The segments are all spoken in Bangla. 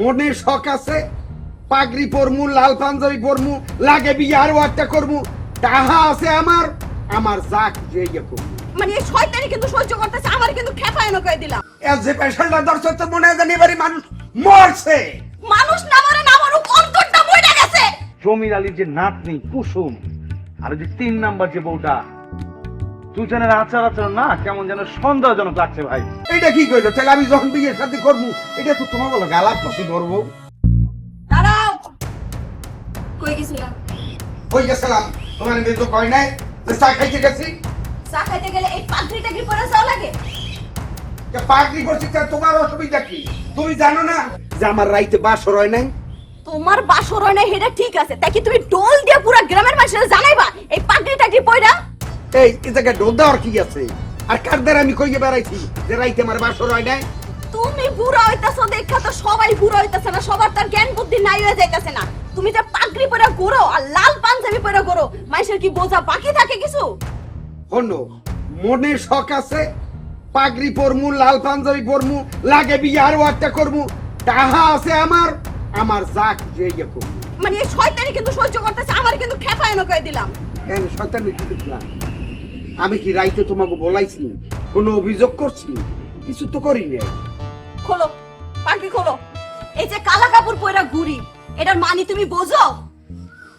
মনে শখ আছে? পাগড়ি পরমু লাল পাঞ্জাবি পরমু লাগে বিয়ে আরও একটা করমু। তাহা আছে আমার আমার জাক যে ইয়ে করমু। মানে এই শয়তানি কিন্তু সহ্য করতেছে আমার কিন্তু খেপা এনে কয়ে দিলাম যে পেশালটা দর্শক তো মনে হয় জানি এবারে মানুষ মরছে। মানুষ না মরে না মরুক অন্তরটা মরে গেছে। জমির আলীর যে নাতনি কুসুম আর যে তিন নাম্বার যে বউটা দুজনের আচার আচরণ না কেমন যেন সন্দেহজনক লাগছে ভাই। এটা কি কইলো? তাহলে আমি যখন বিয়ের সাথে করব এটা তো তোমার বলো গালাপ করব দাঁড়াও। কই গেছিলাম? গেছিলাম? তোমার মেয়ে তো কয় নাই যে চা খাইতে গেছি। চা খাইতে গেলে এই পাগড়িটা কি পরে যাও লাগে? যে পাগড়ি করছি তোমার অসুবিধা কি? তুমি জানো না যে আমার রাইতে বাসর হয় নাই? তোমার বাসর হয় না হেটা ঠিক আছে। তাই কি তুমি ডোল দিয়ে পুরো গ্রামের মানুষের জানাইবা এই পাগড়িটা কি পয়রা এই এই জায়গায় ডোল দেওয়ার কি আছে? আর কার দ্বারা আমি কইয়ে বেড়াইছি যে রাইতে আমার বাসর হয় নাই? তুমি বুড়া হইতাছো দেখা তো সবাই বুড়া হইতাছে না সবার তার জ্ঞান বুদ্ধি নাই হয়ে যাইতাছে না। তুমি যে পাগড়ি পরে ঘোরো আর লাল পাঞ্জাবি পরে ঘোরো মানুষের কি বোঝা বাকি থাকে কিছু? হলো মনে শখ আছে? পাগড়ি পরমু লাল পাঞ্জাবি পরমু লাগে বিয়ে আরও একটা করমু। তাহা আছে আমার আমার জাক যে ইয়ে করমু। মানে এই শয়তানি কিন্তু সহ্য করতেছে আমার কিন্তু খেপা এনে দিলাম। কেন শয়তান কি দেখলাম আমি কি রাইতে তোমাকে বলাইছি? কোনো অভিযোগ করছি? কিছু তো করি নাই। খোলো পাগড়ি খোলো। এই যে কালা কাপড় পরে ঘুরি এটার মানি তুমি বোঝো?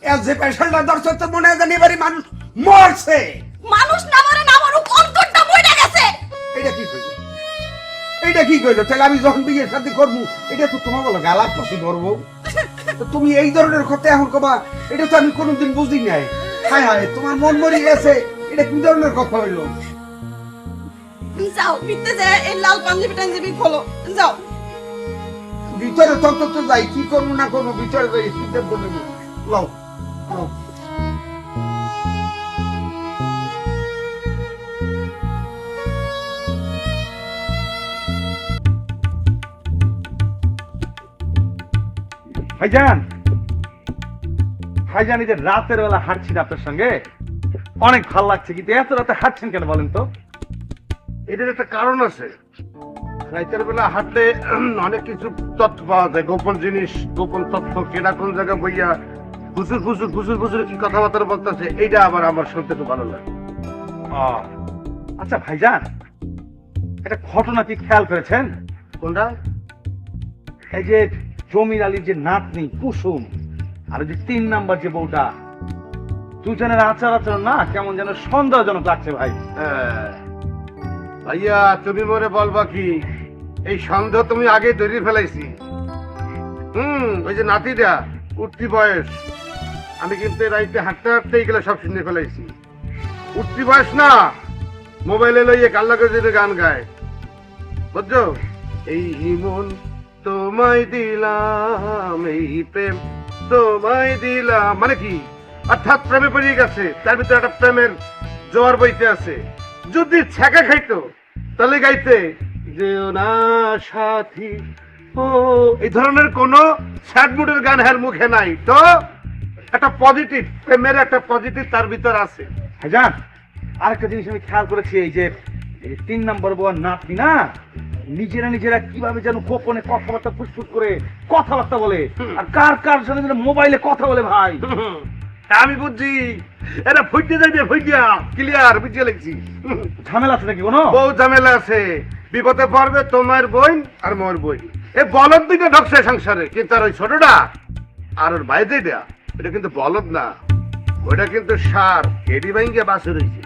এর যে পেশালটা দর্শক তো মনে হয় জানি এবারে মানুষ মরছে। মানুষ না মরে না মরুক অন্তরটা মরে গেছে। এটা কি কইলো? এটা কি কইলো? তাহলে আমি যখন বিয়ের সাথে করব এটা তো তোমার বলো গালাপ পছি করব। তুমি এই ধরনের কথা এখন কবা এটা তো আমি কোনোদিন বুঝি নাই। হায় হায় তোমার মন মরি গেছে। এটা কি ধরনের কথা হইল? যাও পিতে যে এই লাল পাঞ্জাবি টাঞ্জাবি খোলো। যাও। ভিতরে তত তো যাই কি করব না করব ভিতরে যাই সিদ্ধান্ত নেব লও লও। ভাইজান! ভাইজান এই যে রাতের বেলা হাঁটছি আপনার সঙ্গে? অনেক ভালো লাগছে কিন্তু এত রাতে হাঁটছেন কেন বলেন তো? এটার একটা কারণ আছে। রাতের বেলা হাঁটলে অনেক কিছু তথ্য পাওয়া যায় গোপন জিনিস গোপন তথ্য কেনা কোন জায়গায় বইয়া ফুসুর ফুসুর ফুসুর ফুসুর কি কথাবার্তা বলতেছে এইটা আবার আমার শুনতে খুব ভালো লাগে। আচ্ছা ভাইজান একটা ঘটনা কি খেয়াল করেছেন? কোনটা? এই যে জমির আলীর যে নাতনি কুসুম আর যে তিন নাম্বার যে বউটা দুজনের আচার আচরণ না কেমন যেন সন্দেহজনক লাগছে ভাই। ভাইয়া, তুমি মনে বলবা কি? এই সন্দেহ তুমি আগে তৈরি ফেলাইছি। হুম, ওই যে নাতিটা, উঠতি বয়স। আমি কিন্তু রাইতে হাঁটতে হাঁটতে এগুলো সব শুনে ফেলাইছি। উঠতি বয়স না, মোবাইলে লইয়ে কাল্লা করে গান গায়। বুঝছ? এই মন তোমায় দিলাম, এই প্রেম তোমায় দিলাম মানে কি? অর্থাৎ প্রেমে পড়িয়ে গেছে তার ভিতরে একটা প্রেমের জোয়ার বইতে আছে। যদি ছ্যাঁকা খাইতো তাহলে গাইতে যেও না সাথী ও। এই ধরনের কোন স্যাড মুডের গান হ্যার মুখে নাই। তো একটা পজিটিভ প্রেমের একটা পজিটিভ তার ভিতর আছে। ভাইজান আরেকটা জিনিস আমি খেয়াল করেছি এই যে তিন নম্বর বউয়ার নাতনি না? নিজেরা নিজেরা কীভাবে যেন গোপনে কথাবার্তা ফুসফুস করে কথাবার্তা বলে। আর কার কার সঙ্গে মোবাইলে কথা বলে ভাই? আমি বুঝছি। এটা ফুটতে যাইবে ফুটিয়া ক্লিয়ার বুঝিয়ে লিখছি। ঝামেলা আছে নাকি কোনো? বউ ঝামেলা আছে। বিপদে পড়বে তোমার বোন আর মোর বই এ বলদ দুইটা ঢকছে সংসারে কিন্তু আর ওই ছোটটা আর ওর বাইরে দেয়া এটা কিন্তু বলদ না। ওটা কিন্তু সার কেডি বাইঙ্গে বাসে রয়েছে।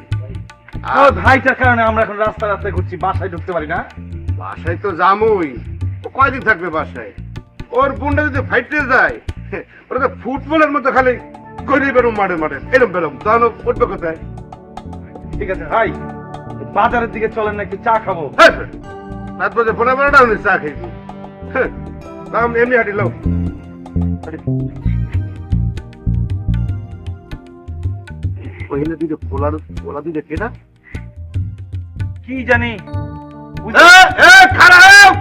আর ভাইটার কারণে আমরা এখন রাস্তা রাস্তায় ঘুরছি বাসায় ঢুকতে পারি না। বাসায় তো জামুই ও কয়দিন থাকবে বাসায়? ওর বোনটা যদি ফাইটে যায় ওরা তো ফুটবলের মতো খালি গড়িয়ে বেরোম মাঠে মাঠে এরম বেরোম। ও উঠবে কোথায়? ঠিক আছে ভাই বাজারের দিকে চলেন না একটু চা খাব। হ্যাঁ, রাত বাজে পনেরো বারোটা উনি চা খাইবি হ্যাঁ, দাম এমনি হাঁটি লোক ওইখানে পোলার পোলা কেনা কি জানি? খারাপ!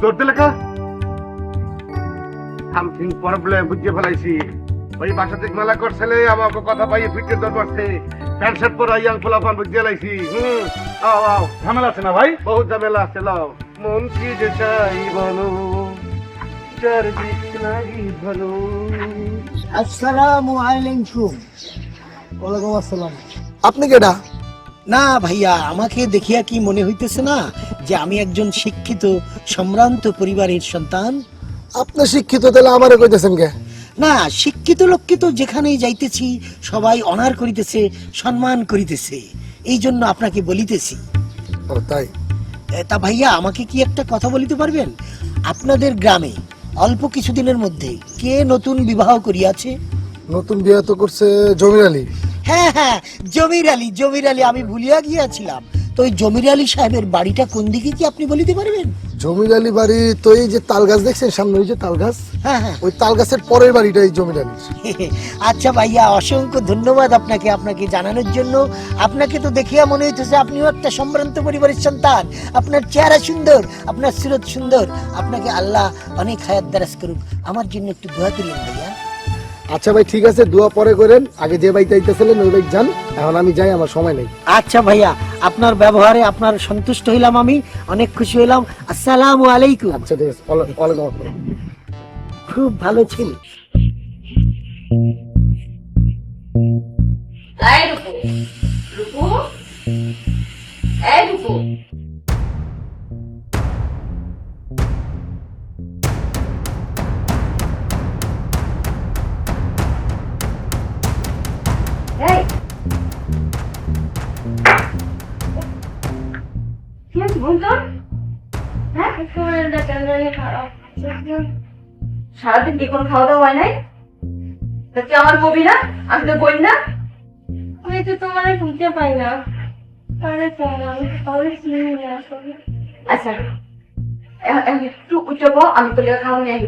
তোর দিলে প্রবলেম বুঝে ফেলাইছি। ওই বাসা থেকে মেলা করছিলে আমাকে কথা পাইয়ে ফিরতে তোর পারছে প্যান্ট শার্ট পরা ইয়াং পোলা বুঝে লাইছি। হুম আও আও। ঝামেলা আছে না ভাই? বহুত ঝামেলা আছে লাও মন কি যে চাই বলো যার দিক ভালো। আসসালামু আলাইকুম। ওয়ালাইকুম আসসালাম। আপনি কেডা? না ভাইয়া আমাকে দেখিয়া কি মনে হইতেছে না যে আমি একজন শিক্ষিত সম্ভ্রান্ত পরিবারের সন্তান? আপনি শিক্ষিত তাহলে আমারে কইতেছেন কে? না শিক্ষিত লোককে তো যেখানেই যাইতেছি সবাই অনার করিতেছে সম্মান করিতেছে। এই জন্য আপনাকে বলিতেছি। ও তাই? এ, তা ভাইয়া আমাকে কি একটা কথা বলিতে পারবেন? আপনাদের গ্রামে অল্প কিছুদিনের মধ্যে কে নতুন বিবাহ করিয়াছে? নতুন বিয়ে তো করছে জমির আলী। হ্যাঁ হ্যাঁ জমির আলী জমির আলী আমি ভুলিয়া গিয়াছিলাম। তো ওই জমির আলী সাহেবের বাড়িটা কোন দিকে কি আপনি বলিতে পারবেন? জমির আলী বাড়ি তো এই যে তাল গাছ দেখছেন সামনে ওই যে তাল গাছ? হ্যাঁ হ্যাঁ। ওই তাল গাছের পরের বাড়িটা এই জমির আলীর। আচ্ছা ভাইয়া অসংখ্য ধন্যবাদ আপনাকে আপনাকে জানানোর জন্য। আপনাকে তো দেখিয়া মনে হইতেছে আপনিও একটা সম্ভ্রান্ত পরিবারের সন্তান। আপনার চেহারা সুন্দর আপনার সুরত সুন্দর। আপনাকে আল্লাহ অনেক হায়াত দারাজ করুক। আমার জন্য একটু দোয়া করিয়েন ভাইয়া। আচ্ছা ভাই ঠিক আছে দোয়া পরে করেন। আগে যে বাইতে আইতেছিলেন ওই বাইক যান এখন আমি যাই আমার সময় নেই। আচ্ছা ভাইয়া আপনার ব্যবহারে আপনার সন্তুষ্ট হইলাম আমি অনেক খুশি হইলাম। আসসালামু আলাইকুম। আচ্ছা ঠিক আছে ওয়ালা- ওয়ালাইকুম আসসালাম। খুব ভালো ছিল। এই রূপু রূপু এই রূপু। সারাদিন কি কোনো খাওয়া দাওয়া হয় নাই? তা তুই আমার ববি না? আমি তো বই না? আমি তো তোমার খুঁজতে পাই না। আরে আচ্ছা একটু উঠবো আমি তোর লেখা খাওয়া নিয়ে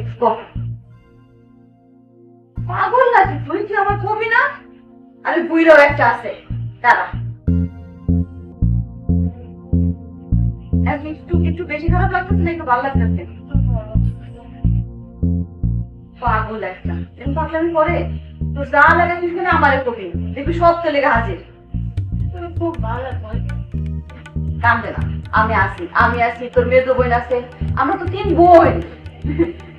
পাগল না তুই? তুই কি আমার কবি না? আমি বুইরও একটা আছে। দাঁড়া। এখন একটু একটু বেশি খারাপ লাগতেছে না একটু ভালো লাগতেছে পাগল একটা। এরকম পাগলামি করে? তোর যা লাগে তুই শুনে আমার কবি দেখবি সব তো লেগে হাজির। খুব ভালো কান্দে না। আমি আছি আমি আছি তোর মেয়ে বোন আছে। আমরা তো তিন বোন।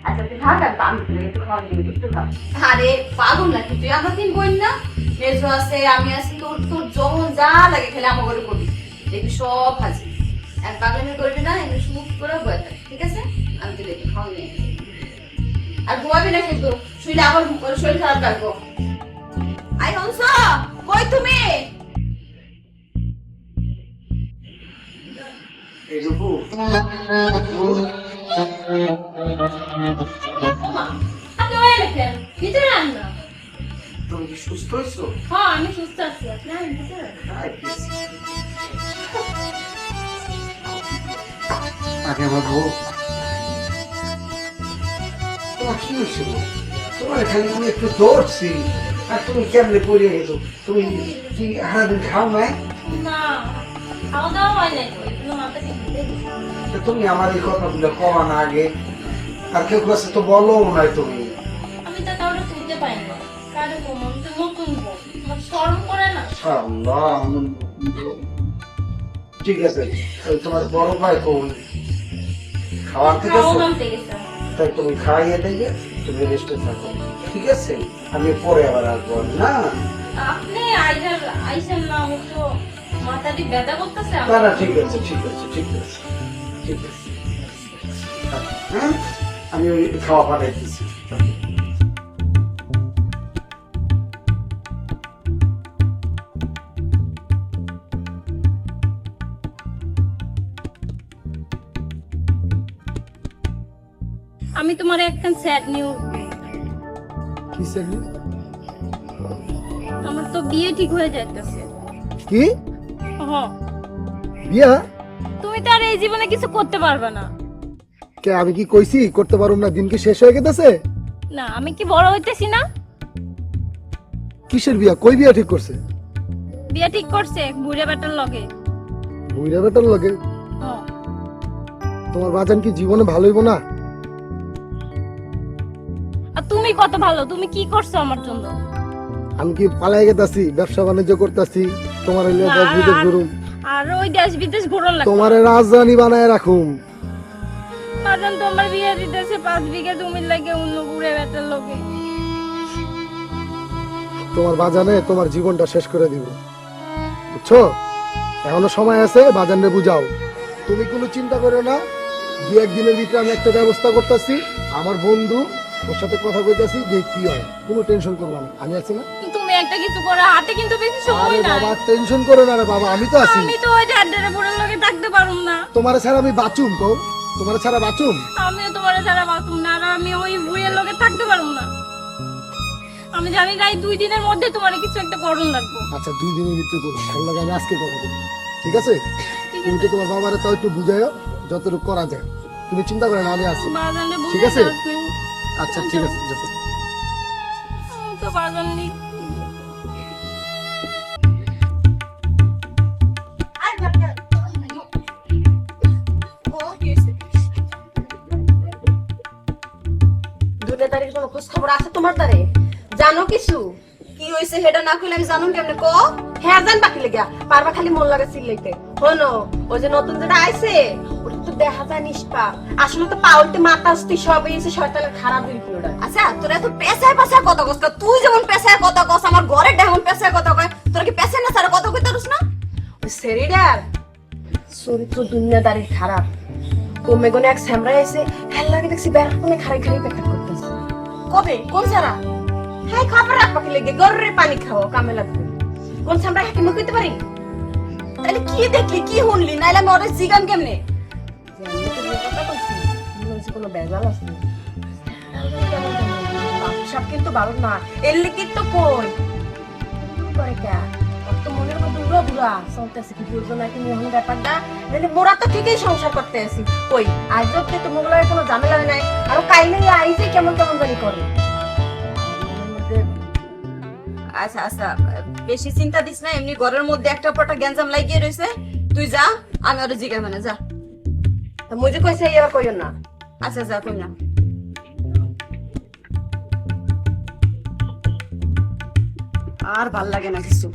আচ্ছা তুই থাক আর আমি তোকে একটু খাওয়া দিবি একটু আরে পাগল নাকি তুই? আমরা তিন বোন না। মেজো আছে আমি আছি তোর তোর যখন যা লাগে খেলে আমার ঘরে করবি। দেখবি সব হাজির। এক পাগলামি করবি না এমনি সুখ করে বয়ে থাক ঠিক আছে? আমি তোকে একটু খাওয়া নিয়ে। আর ঘুমাবি না কিন্তু শুইলে আবার শরীর খারাপ লাগবো। আই হংস কই তুমি? আপনি ওই লেখেন? ভিতরে আন না। তুমি কি সুস্থ হয়েছো? হ্যাঁ আমি সুস্থ আছি। আপনি আন ভিতরে আগে আমার তোমার কি হয়েছিল তোমার খালি আমি একটু দৌড়ছি। আর তুমি কেমনে পড়ে গেছো তুমি কি সারাদিন খাও নাই? তুমি আমার এই কথাগুলো কমা না আগে। আর কেউ কাছে তো বলো নাই তুমি। আমি তো তুলতে পারি না। কারও কমন তো নতুন বউ আমার শরম করে না? আল্লাহ ঠিক আছে তোমার বড় ভাই কোন? খাওয়ার আছে তাই তুমি খাইয়ে দিয়ে তুমি রেস্টে থাকো। ঠিক আছে আমি পরে আবার আসব না? আপনি আইসার আইসার না ও তো মাথাটি ব্যথা করতেছে না না ঠিক আছে ঠিক আছে ঠিক আছে ঠিক আছে। হ্যাঁ আমি ওই খাওয়া পাঠাই আমি তোমার একটা স্যাড নিউজ কি চাইলি? আমার তো বিয়ে ঠিক হয়ে যাইতেছে। কি? হ্যাঁ বিয়া? তুমি তো আর এই জীবনে কিছু করতে পারবে না। কে আমি কি কইছি? করতে পারুম না দিন কি শেষ হয়ে গেছে না আমি কি বড় হইতেছি না? কিসের বিয়া? কই বিয়া ঠিক করছে? বিয়ে ঠিক করছে বুড়ে বেটার লগে। বুইরা বেটার লগে। তোমার বাজান কি জীবনে ভালো হইব না? কত ভালো তুমি কি করছ আমার জন্য? আমি কি পালাই গেতাছি ব্যবসা বাণিজ্য করতেছি তোমার হইলে দেশ বিদেশ ঘুরুম? আর ওই দেশ বিদেশ ঘুরন লাগে তোমার রাজধানী বানায় রাখুম। বাজান তোমার বিয়ে দিতেছে পাঁচ বিঘা লাগে অন্য ঘুরে বেটার লোকে। তোমার বাজানে তোমার জীবনটা শেষ করে দিব। বুঝছ? এখনও সময় আছে বাজানে বুঝাও। তুমি কোনো চিন্তা করো না। দু একদিনের ভিতরে আমি একটা ব্যবস্থা করতেছি। আমার বন্ধু ওর সাথে কথা কইতাছি যে কি হয় কোনো টেনশন করব না। আমি আছি না। তুমি একটা কিছু করো হাতে কিন্তু বেশি সময় আরে নাই। বাবা টেনশন করো না রে বাবা আমি তো আছি। আমি তো ওই বুড়োর লোকে থাকতে পারুম না। তোমার ছাড়া আমি বাঁচুম তোমার ছাড়া বাঁচুম। আমিও তোমার ছাড়া বাঁচুম না আর আমি ওই বুড়ের থাকতে পারুম না। আমি জানি না এই দুই দিনের মধ্যে তোমার কিছু একটা করণ লাগবো। আচ্ছা দুই দিনের ভিতরে করব ভালো লাগে আমি আজকে করব। ঠিক আছে? তুমি তো তোমার বাবারে তাও একটু বুঝাইও যতটুকু করা যায়। তুমি চিন্তা করো না আমি আছি। বাজানে ঠিক বুঝে আছে? আচ্ছা ঠিক আছে যত। তো বাজান নি দুনিয়াদারির কোনো খোঁজ খবর আছে তোমার দ্বারে? জানো কিছু? কি হয়েছে হেডা না কইলে আমি জানুন কেমনে ক? হ্যাঁ জান বাকি লেগা পারবা খালি ওই যে নতুন যেটা আইছে তো দেখা যায় নিষ্পাপ। আসলে তো পাউলতে মাথা আসতে খারাপ আচ্ছা পেশায় পেশায় কথা কস তুই যেমন পেশায় কথা কস, আমার ঘরে যেমন পেশায় কথা কয়, তোরা কি পেশায় না সারা কথা কইতে পারিস না? ওই সেরিডার চরিত্র দুনিয়াদারির খারাপ। কমে গনে এক স্যামরা এসে লাগে দেখছি বেড়ার কোনে খাড়াই খাড়াই প্যাকেট করতেছে। কবে? কোন সারা হ্যাঁ খাবার রাখ পাখি লেগে? গররে পানি খাও কামে লাগবে। কোন স্যামরা হাকি মুখ করতে পারি? তাহলে কি দেখলি, কি শুনলি? নাইলে আমি জিগাম কেমনে কোনো বেজাল আছে সব কিন্তু ভালো না। তো কই? করে কে? ওর বুড়া কি কি ব্যাপারটা? মোরা তো ঠিকই সংসার করতে আছি। কই কোনো ঝামেলা নাই? আর কাইলে আইসে কেমন কেমন জানি করে। আচ্ছা আচ্ছা বেশি চিন্তা দিস না এমনি ঘরের মধ্যে একটা পটা গ্যাঞ্জাম লাগিয়ে রয়েছে তুই যা আমি আরও জিগা মানে যা। মুজি কইছে ইয়া কইও না। আচ্ছা যা কই না। আর ভালো লাগে না কিছু।